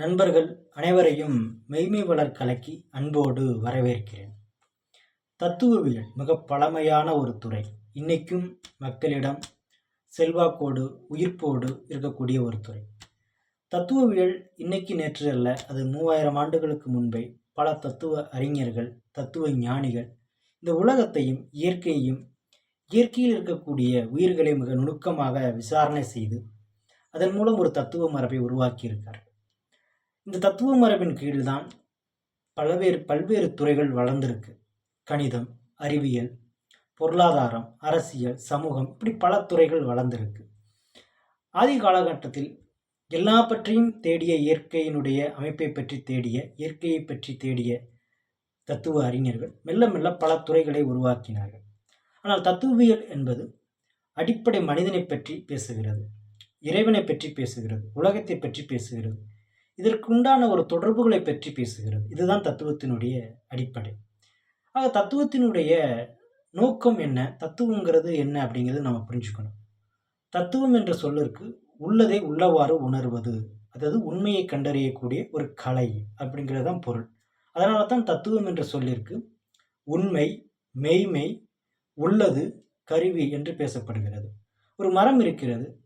நண்பர்கள் அனைவரையும் மெய்மை வளர் கலக்கி அன்போடு வரவேற்கிறேன். தத்துவவியல் மிக பழமையான ஒரு துறை. இன்னைக்கும் மக்களிடம் செல்வாக்கோடு உயிர்ப்போடு இருக்கக்கூடிய ஒரு துறை. தத்துவவியல் இன்னைக்கு நேற்று அல்ல அது மூவாயிரம் ஆண்டுகளுக்கு முன்பே பல தத்துவ அறிஞர்கள் தத்துவ ஞானிகள் இந்த உலகத்தையும் இயற்கையையும் இயற்கையில் இருக்கக்கூடிய உயிர்களை மிக நுணுக்கமாக விசாரணை செய்து அதன் மூலம் ஒரு தத்துவ மரபை உருவாக்கியிருக்கார் இந்த தத்துவ மரபின் கீழ்தான் பல்வேறு பல்வேறு துறைகள் வளர்ந்துருக்கு. கணிதம் அறிவியல் பொருளாதாரம் அரசியல் சமூகம் இப்படி பல துறைகள் வளர்ந்துருக்கு. ஆதி காலகட்டத்தில் எல்லா பற்றியும் தேடிய இயற்கையினுடைய அமைப்பை பற்றி தேடிய இயற்கையை பற்றி தேடிய தத்துவ அறிஞர்கள் மெல்ல மெல்ல பல துறைகளை உருவாக்கினார்கள். ஆனால் தத்துவியல் என்பது அடிப்படை மனிதனை பற்றி பேசுகிறது இறைவனை பற்றி பேசுகிறது உலகத்தை பற்றி பேசுகிறது இதற்கு உண்டான ஒரு தொடர்புகளை பற்றி பேசுகிறது. இதுதான் தத்துவத்தினுடைய அடிப்படை. ஆக தத்துவத்தினுடைய நோக்கம் என்ன? தத்துவங்கிறது என்ன அப்படிங்கிறது நம்ம புரிஞ்சுக்கணும். தத்துவம் என்ற சொல்லிற்கு உள்ளதை உள்ளவாறு உணர்வது அதாவது உண்மையை கண்டறியக்கூடிய ஒரு கலை அப்படிங்கிறது தான் பொருள். அதனால தான் தத்துவம் என்ற சொல்லிற்கு உண்மை மெய்மை உள்ளது கருவி என்று பேசப்படுகிறது. ஒரு மரம் இருக்கிறது.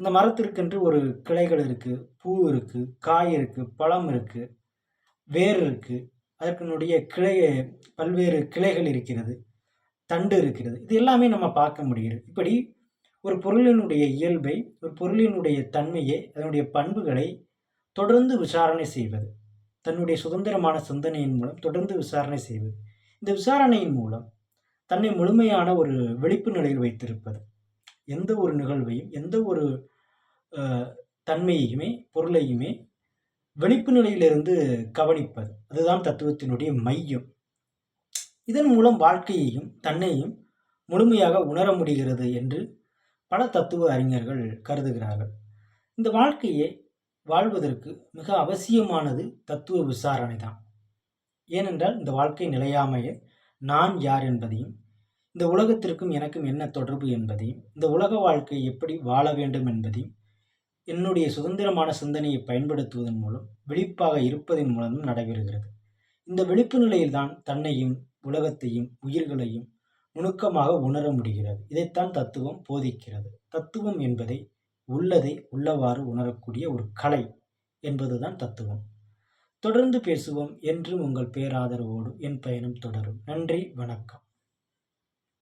அந்த மரத்திற்கென்று ஒரு கிளைகள் இருக்குது பூ இருக்குது காய் இருக்குது பழம் இருக்குது வேர் இருக்குது அதற்கனுடைய கிளை பல்வேறு கிளைகள் இருக்கிறது தண்டு இருக்கிறது. இது எல்லாமே நம்ம பார்க்க முடிகிறது. இப்படி ஒரு பொருளினுடைய இயல்பை ஒரு பொருளினுடைய தன்மையை அதனுடைய பண்புகளை தொடர்ந்து விசாரணை செய்வது தன்னுடைய சுதந்திரமான சிந்தனையின் மூலம் தொடர்ந்து விசாரணை செய்வது. இந்த விசாரணையின் மூலம் தன்னை முழுமையான ஒரு விழிப்பு நிலையில் வைத்திருப்பது. எந்த ஒரு நிகழ்வையும் எந்த ஒரு தன்மையுமே பொருளையுமே வெளிப்பு நிலையிலிருந்து கவனிப்பது. அதுதான் தத்துவத்தினுடைய மையம். இதன் மூலம் வாழ்க்கையையும் தன்னையும் முழுமையாக உணர முடிகிறது என்று பல தத்துவ அறிஞர்கள் கருதுகிறார்கள். இந்த வாழ்க்கையை வாழ்வதற்கு மிக அவசியமானது தத்துவ விசாரணை தான் ஏனென்றால் இந்த வாழ்க்கை நிலையாமைய நான் யார் என்பதையும் இந்த உலகத்திற்கும் எனக்கும் என்ன தொடர்பு என்பதையும் இந்த உலக வாழ்க்கை எப்படி வாழ வேண்டும் என்பதையும் என்னுடைய சுதந்திரமான சிந்தனையை பயன்படுத்துவதன் மூலம் விழிப்பாக இருப்பதன் மூலமும் நடைபெறுகிறது. இந்த விழிப்பு நிலையில்தான் தன்னையும் உலகத்தையும் உயிர்களையும் நுணுக்கமாக உணர முடிகிறது. இதைத்தான் தத்துவம் போதிக்கிறது. தத்துவம் என்பதை உள்ளதை உள்ளவாறு உணரக்கூடிய ஒரு கலை என்பதுதான் தத்துவம். தொடர்ந்து பேசுவோம். என்றும் உங்கள் பேராதரவோடு என் பயணம் தொடரும். நன்றி. வணக்கம்.